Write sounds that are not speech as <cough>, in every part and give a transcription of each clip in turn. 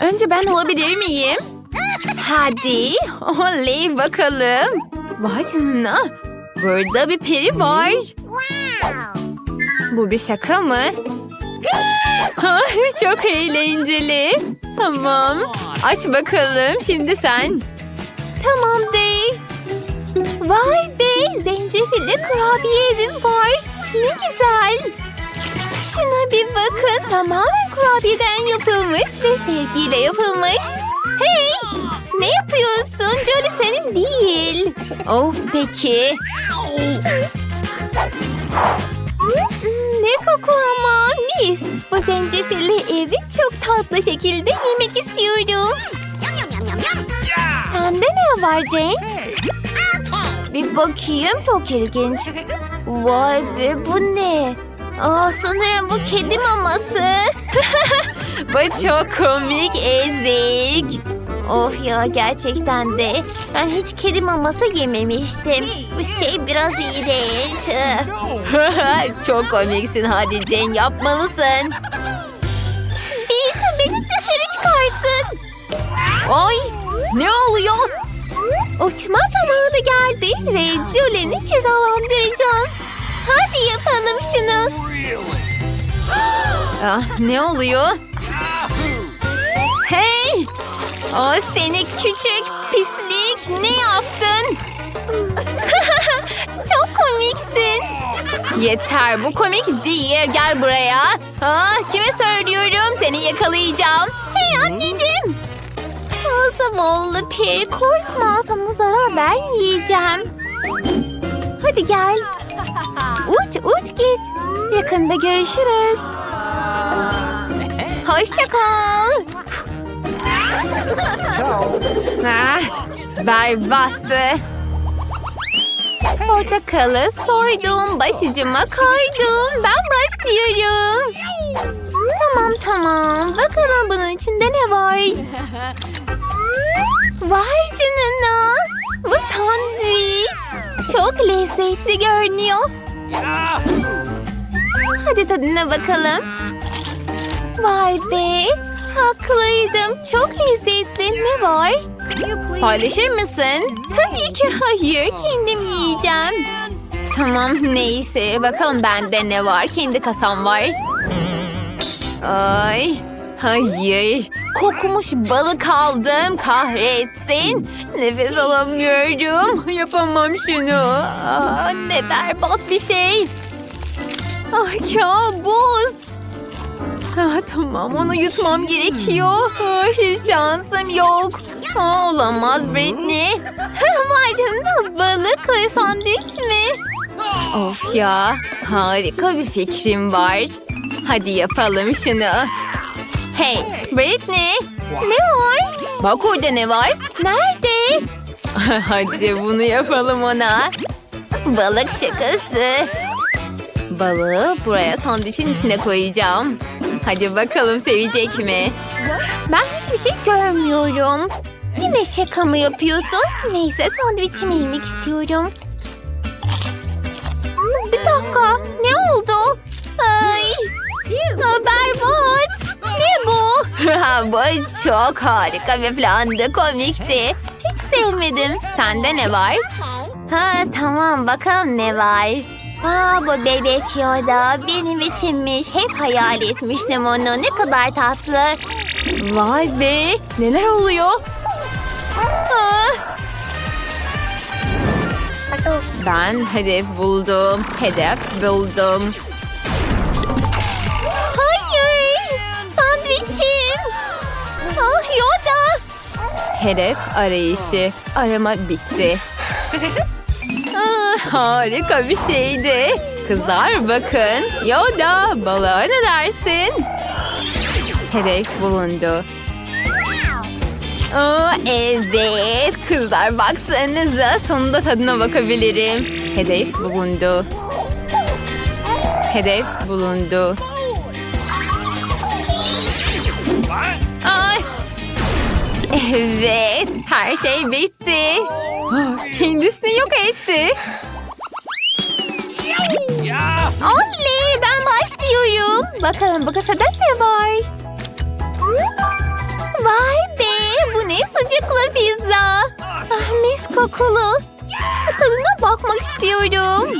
Önce ben olabilir miyim? Hadi. Oley bakalım. Vay canına. Burada bir peri var. Bu bir şaka mı? Çok eğlenceli. Tamam. Aç bakalım şimdi sen. Tamam değil. Vay be zencefilli kurabiye evim var. Ne güzel. Şuna bir bakın. Tamamen kurabiyeden yapılmış ve sevgiyle yapılmış. Hey! Ne yapıyorsun? Jolie senin değil. Oh peki. Ne koku ama mis. Bu zencefilli evi çok tatlı şekilde yemek istiyorum. Sende ne var Jane? Bir bakayım çok ilginç. Vay be bu ne? Aa, sanırım bu kedi maması. <laughs> bu çok komik ezik. Of ya gerçekten de. Ben hiç kedi maması yememiştim. Bu şey biraz iğrenç. <laughs> çok komiksin hadi Jen yapmalısın. Birisi beni dışarı çıkarsın. Ay ne oluyor? Uçma zamanı geldi ve Julie'ni cezalandıracağım. Hadi yapalım şunu. Ah, ne oluyor? Hey! O seni küçük pislik ne yaptın? <laughs> Çok komiksin. Yeter bu komik değil gel buraya. Ah, kime söylüyorum seni yakalayacağım. Hey anneciğim. Zavallı peri korkma sana zarar vermeyeceğim. Hadi gel. Uç uç git. Yakında görüşürüz. Hoşça kal. Ah, berbattı. Portakalı soydum, başucuma koydum. Ben başlıyorum. Tamam tamam. Bakalım bunun içinde ne var? Vay canına. Bu sandviç. Çok lezzetli görünüyor. Hadi tadına bakalım. Vay be. Haklıydım. Çok lezzetli. Ne var? Paylaşır mısın? Tabii ki hayır. Kendim yiyeceğim. Tamam neyse. Bakalım bende ne var. Kendi kasam var. Ay. Hayır. Kokmuş balık aldım. Kahretsin. Nefes alamıyorum. Yapamam şunu. Aa, ne berbat bir şey. Ay kabus. Ah, tamam onu yutmam gerekiyor. Ah, hiç şansım yok. Aa, olamaz Britney. Vay canına balık ve sandviç mi? Of ya harika bir fikrim var. Hadi yapalım şunu. Hey Britney ne var? Bak orada ne var? Nerede? <laughs> Hadi bunu yapalım ona. Balık şakası. Balığı buraya sandviçin içine koyacağım. Hadi bakalım sevecek mi? Ben hiçbir şey görmüyorum. Yine şaka mı yapıyorsun? Neyse sandviçimi yemek istiyorum. Bir dakika ne oldu? Ay, berbat. Ne bu? <laughs> bu çok harika bir plandı komikti. Hiç sevmedim. Sende ne var? Ha tamam bakalım ne var. Aa bu bebek Yoda benim içinmiş. Hep hayal etmiştim onu. Ne kadar tatlı. Vay be neler oluyor? Aa. Ben hedef buldum. Hedef buldum. Hedef arayışı. Arama bitti. Ah, harika bir şeydi. Kızlar bakın. Yoda balığa ne dersin? Hedef bulundu. Aa, evet kızlar baksanıza sonunda tadına bakabilirim. Hedef bulundu. Hedef bulundu. Evet, her şey bitti. Kendisini yok etti. Oley, ben başlıyorum. Bakalım bu kasada ne var? Vay be, bu ne sucuklu pizza. Ah, mis kokulu. Tadına bakmak istiyorum.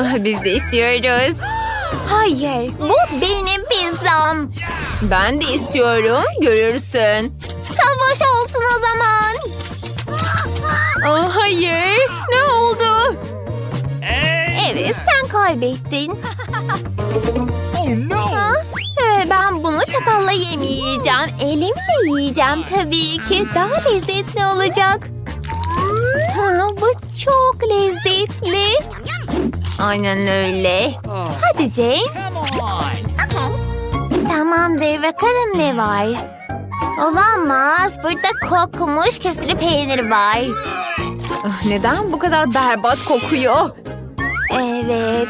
Ah, biz de istiyoruz. Hayır, bu benim pizzam. Ben de istiyorum, görürsün. Savaş olsun o zaman. Aa, hayır, ne oldu? Evet, sen kaybettin. Oh no! Ha? Ee, Ben bunu çatalla yemeyeceğim. Elimle yiyeceğim tabii ki. Daha lezzetli olacak. Ha, bu çok lezzetli. Aynen öyle. Hadi Jane. Come on! Tamamdır bakalım ne var. Olamaz. Burada kokmuş köflü peynir var. Ah, Neden bu kadar berbat kokuyor? Evet.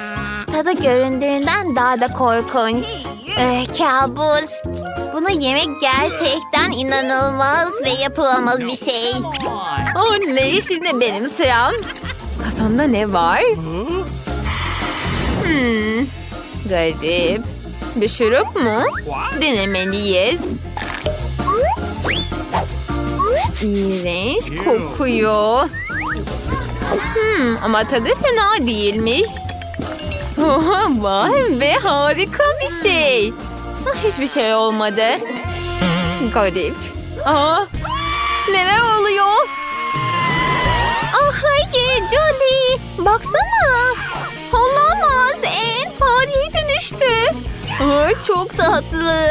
Tadı göründüğünden daha da korkunç. Eh, kabus. Bunu yemek gerçekten inanılmaz ve yapılamaz bir şey. Oley şimdi benim sıram. Kasamda ne var? Hmm, garip. Bir şurup mu? Denemeliyiz. İğrenç kokuyor. Hmm, ama tadı fena değilmiş. Oha, vay be harika bir şey. Ah, Hiçbir şey olmadı. Garip. Aa, neler oluyor? Ah hayır Jolie. Baksana. Olamaz. En fareye dönüştü. Ay, çok tatlı.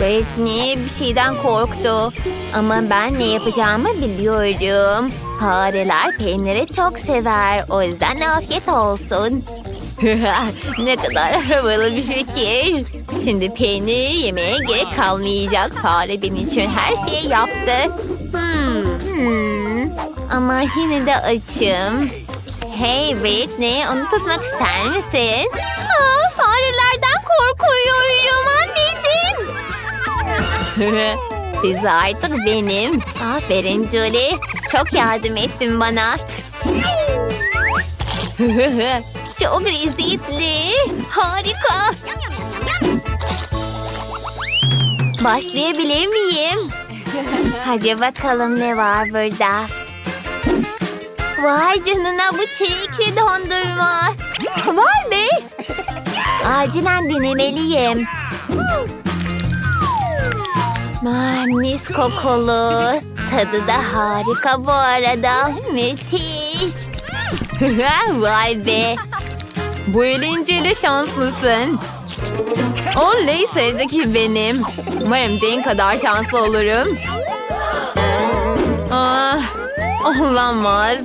Britney bir şeyden korktu. Ama ben ne yapacağımı biliyorum. Fareler peyniri çok sever. O yüzden afiyet olsun. <laughs> ne kadar havalı bir fikir. Şimdi peyniri yemeye gerek kalmayacak. Fare benim için her şeyi yaptı. Hmm, hmm. Ama yine de açım. Hey Britney, onu tutmak ister misin? Aa, farelerden korkuyorum. <laughs> Pizza artık benim. Aferin Julie. Çok yardım ettin bana. <laughs> Çok lezzetli. Harika. Başlayabilir miyim? Hadi bakalım ne var burada. Vay canına bu çilekli dondurma. Vay be. Acilen denemeliyim. Ah, mis kokulu. Tadı da harika bu arada. Müthiş. <laughs> Vay be. Bu eğlenceli şanslısın. Oley sıradaki benim. Umarım Jane kadar şanslı olurum. Ah, olamaz.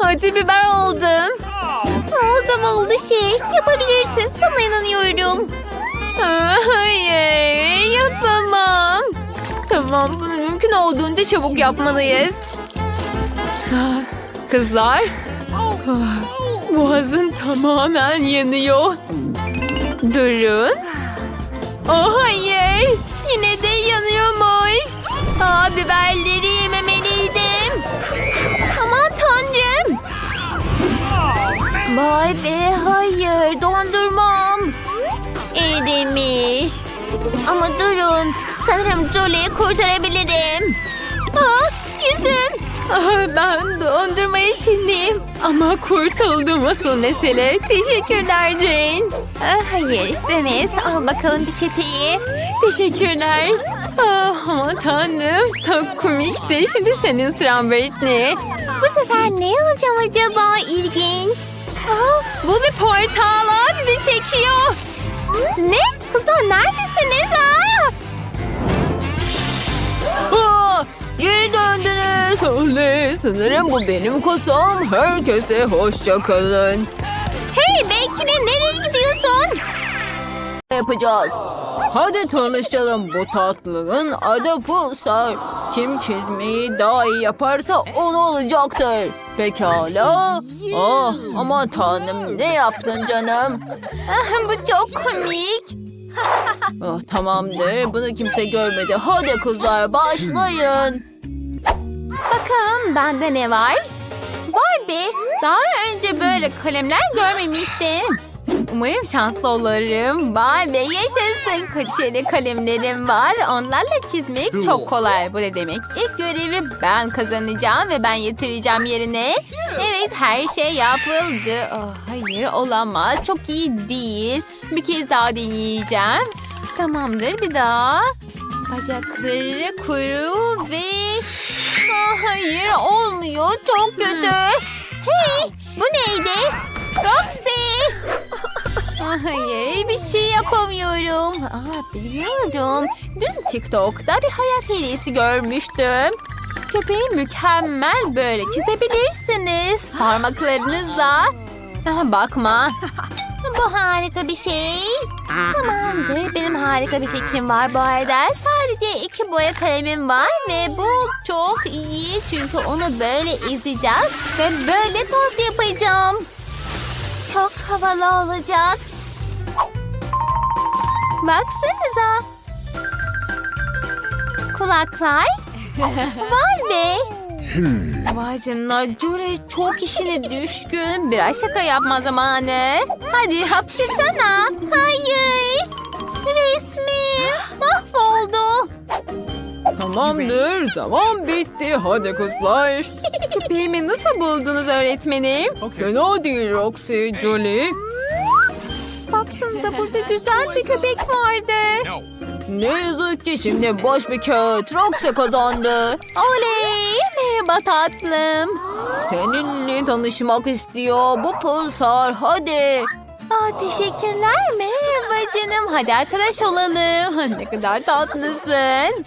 Acı biber oldum. O zavallı şey. Yapabilirsin. Sana inanıyorum. Ah, Hayır. Tamam, bunu mümkün olduğunca çabuk yapmalıyız. Ah, Kızlar, ah, boğazım tamamen yanıyor. Durun. Oh hayır, yine de yanıyormuş. Aa, biberleri yememeliydim. Aman tanrım. Vay be hayır dondurmam. Erimiş. Ama durun sanırım Jolie'yi kurtarabilirim. Aa, yüzüm. ben dondurma içindeyim. Ama kurtuldum asıl mesele. Teşekkürler Jane. hayır istemez. Al bakalım peçeteyi. Teşekkürler. Ah, aman tanrım. Çok komikti. Şimdi senin sıran Britney. Bu sefer ne alacağım acaba? İlginç. Aa, bu bir portal. Aa, bizi çekiyor. Ne? Kızlar neredesiniz? Aa! Aa, geri döndünüz. Oley, sanırım bu benim kasam. Herkese hoşça kalın. Hey bekle nereye gidiyorsun? Ne yapacağız? Hadi tanışalım bu tatlının adı Pulsar. Kim çizmeyi daha iyi yaparsa onu olacaktır. Pekala. Ah aman tanrım ne yaptın canım? Ah, bu çok komik. Ah, tamamdır bunu kimse görmedi. Hadi kızlar başlayın. Bakalım bende ne var? Vay be daha önce böyle kalemler görmemiştim. Umarım şanslı olurum. Vay be yaşasın. Kaçeli kalemlerim var. Onlarla çizmek çok kolay. Bu ne demek? İlk görevi ben kazanacağım ve ben getireceğim yerine. Evet her şey yapıldı. Oh, hayır olamaz. Çok iyi değil. Bir kez daha deneyeceğim. Tamamdır bir daha. Bacakları kuru ve... Ah, hayır olmuyor. Çok kötü. Hey bu neydi? Roxy. Hayır bir şey yapamıyorum. Aa, biliyorum. Dün TikTok'ta bir hayat hilesi görmüştüm. Köpeği mükemmel böyle çizebilirsiniz. Parmaklarınızla. Ah, bakma. Bu harika bir şey. Tamamdır. Benim harika bir fikrim var bu arada. Sadece iki boya kalemim var ve bu çok iyi. Çünkü onu böyle ezeceğim ve böyle toz yapacağım. Çok havalı olacak. Baksanıza. Kulaklar. <laughs> Vay be. Vay canına Jure çok işine düşkün. Biraz şaka yapma zamanı. Hadi hapşırsana. Hayır. Resmim mahvoldu. Tamamdır. Zaman bitti. Hadi kızlar. Köpeğimi nasıl buldunuz öğretmenim? Fena değil Roxy, Julie. Baksanıza burada <laughs> güzel bir köpek vardı. No. Ne yazık ki şimdi boş bir kağıt. Roxy kazandı. Oley! Merhaba tatlım. Seninle tanışmak istiyor bu pulsar. Hadi. Aa, teşekkürler. Merhaba canım. Hadi arkadaş olalım. <laughs> Ne kadar tatlısın.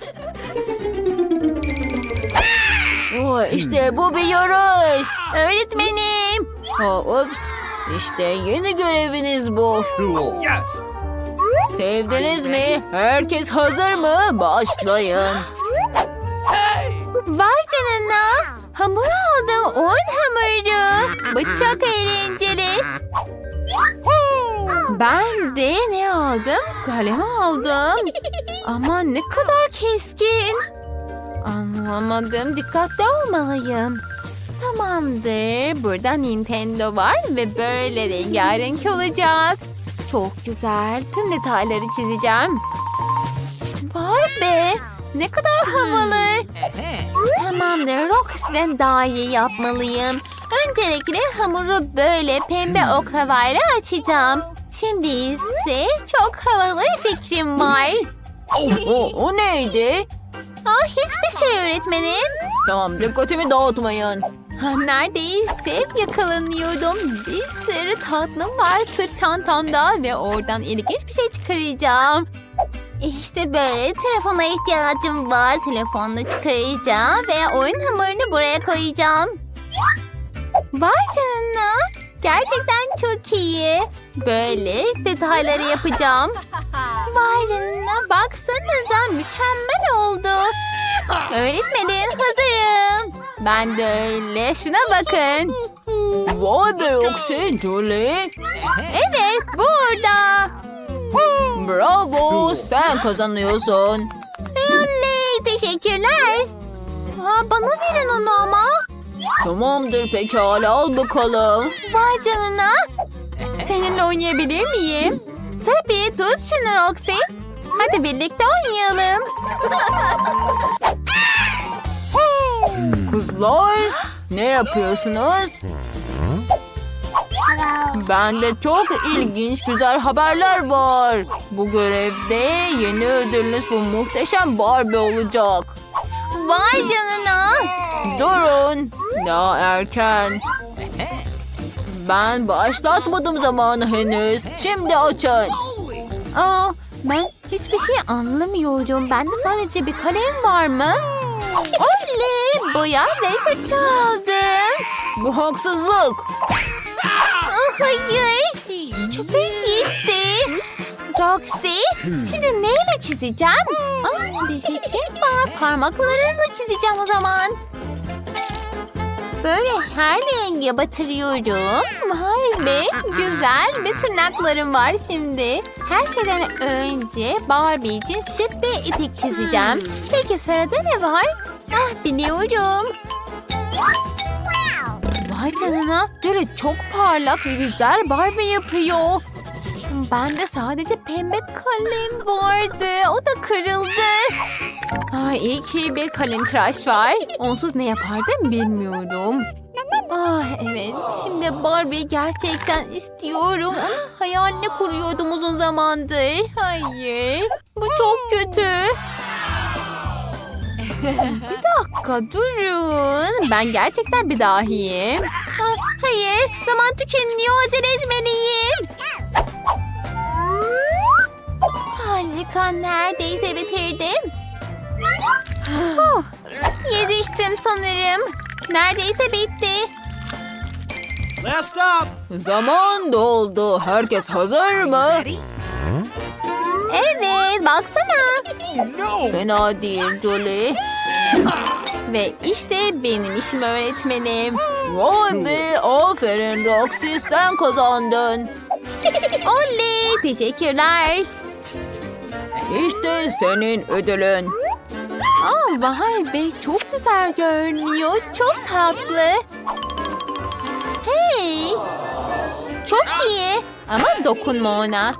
Oh, işte bu bir yarış. Öğretmenim. Ha, ups. İşte yeni göreviniz bu. Yes. Sevdiniz mi? Herkes hazır mı? Başlayın. Vay canına. Hamur aldım. Un hamuru. Bu çok eğlenceli. Ben de ne aldım? Kalem aldım. Ama ne kadar keskin. Anlamadım. Dikkatli olmalıyım. Tamamdır. Burada Nintendo var ve böyle rengarenk olacak. Çok güzel. Tüm detayları çizeceğim. Vay be. Ne kadar havalı. Tamamdır. Roxy'den daha iyi yapmalıyım. Öncelikle hamuru böyle pembe oklavayla açacağım. Şimdi ise çok havalı fikrim var. O, o neydi? Ah hiçbir şey öğretmenim. Tamam dikkatimi dağıtmayın. Ha, Neredeyse yakalanıyordum. Bir sürü tatlım var sırt çantamda ve oradan ilginç bir şey çıkaracağım. İşte böyle telefona ihtiyacım var. Telefonla çıkaracağım ve oyun hamurunu buraya koyacağım. Vay canına. Gerçekten çok iyi. Böyle detayları yapacağım. Vay canına baksanıza mükemmel oldu. Öğretmenim hazırım. Ben de öyle. Şuna bakın. Vay be Roxy, Julie. Evet burada. Bravo, sen kazanıyorsun. Oley teşekkürler. Ha, bana verin onu ama. Tamamdır pekala al bakalım. Vay canına. Seninle oynayabilir miyim? Tabii tut şunu Roxy. Hadi birlikte oynayalım. Kızlar, ne yapıyorsunuz? Bende çok ilginç güzel haberler var. Bu görevde yeni ödülünüz bu muhteşem Barbie olacak. Vay canına. Durun. Daha erken. Ben başlatmadım zamanı henüz. Şimdi açın. Aa, ben hiçbir şey anlamıyorum. Bende sadece bir kalem var mı? Oley! Boya ve fırça aldım. Bu haksızlık. Ah, hayır. Çöpe gitti. Roxy, şimdi neyle çizeceğim? Aa, bir fikrim var. Parmaklarımla çizeceğim o zaman. Böyle her renge batırıyorum. Vay be, güzel bir tırnaklarım var şimdi. Her şeyden önce Barbie için şık bir etek çizeceğim. Peki sırada ne var? Ah biliyorum. Vay canına. Böyle çok parlak ve güzel Barbie yapıyor. Bende sadece pembe kalem vardı. O da kırıldı. Ay iyi ki bir kalem tıraş var. Onsuz ne yapardım bilmiyorum. Ah evet şimdi Barbie gerçekten istiyorum. Onun hayalini kuruyordum uzun zamandır. Hayır bu çok kötü. <laughs> bir dakika durun. Ben gerçekten bir dahiyim. Ah, hayır zaman tükeniyor acele etmeliyim. Harika neredeyse bitirdim. Oh, yetiştim sanırım. Neredeyse bitti. Last stop. Zaman doldu. Herkes hazır mı? Evet baksana. No. Fena değil Julie. Ve işte benim işim öğretmenim. Vay be aferin Roxy sen kazandın. Oley teşekkürler. İşte senin ödülün. Aa, vay be çok güzel görünüyor. Çok tatlı. Hey. Çok iyi. Ama dokunma ona.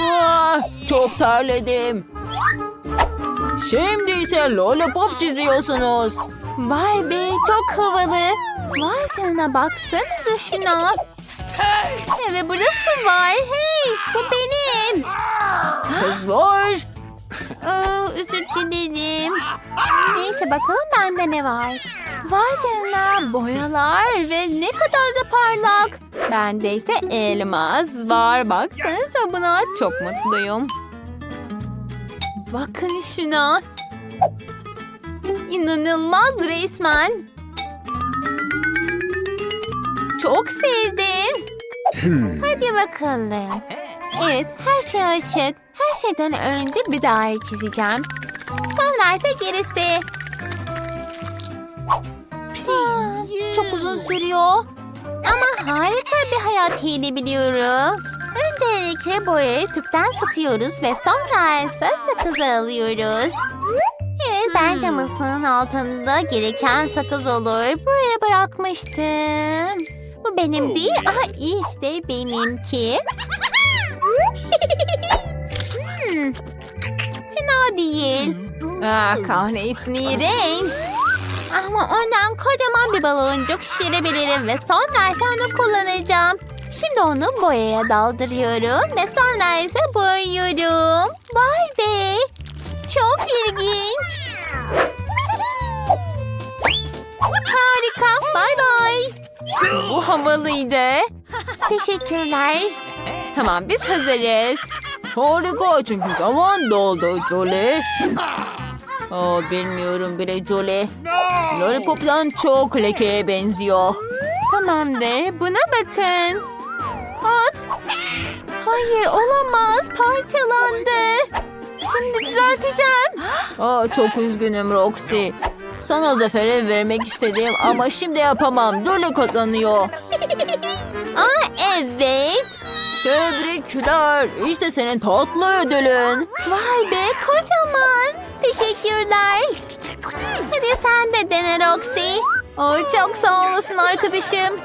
Ah, çok terledim. Şimdi ise lollipop çiziyorsunuz. Vay be çok havalı. Vay canına baksanıza şuna. Evet burada su var. Hey bu benim. Kızlar özür dilerim. Neyse bakalım bende ne var. Vay canına boyalar ve ne kadar da parlak. Bende ise elmas var. Baksanıza buna çok mutluyum. Bakın şuna. İnanılmaz resmen. Çok sevdim. Hadi bakalım. Evet, her şey açık. Her şeyden önce bir daire çizeceğim. Sonra ise gerisi. Çok uzun sürüyor. Ama harika bir hayat hile biliyorum. Öncelikle boyayı tüpten sıkıyoruz ve sonra ise sakızı alıyoruz. Evet bence masanın altında gereken sakız olur. Buraya bırakmıştım. Bu benim değil. Aha işte benimki. Değil. Ah, kahretsin iğrenç. Ama ondan kocaman bir baloncuk şişirebilirim ve sonra ise onu kullanacağım. Şimdi onu boyaya daldırıyorum ve sonra ise boyuyorum. Vay be! Çok ilginç. Harika. Bay bay. Bu havalıydı. Teşekkürler. Tamam biz hazırız. Harika çünkü zaman doldu Julie. Aa, bilmiyorum bile Julie. No. Lollipop'tan çok lekeye benziyor. Tamamdır. Buna bakın. Ops. Hayır olamaz. Parçalandı. Şimdi düzelteceğim. Aa, çok üzgünüm Roxy. Sana zaferi vermek istedim ama şimdi yapamam. Julie kazanıyor. <laughs> Aa evet. Tebrikler. İşte senin tatlı ödülün. Vay be kocaman. Teşekkürler. Hadi sen de dene Roxy. Ay çok sağ olasın arkadaşım.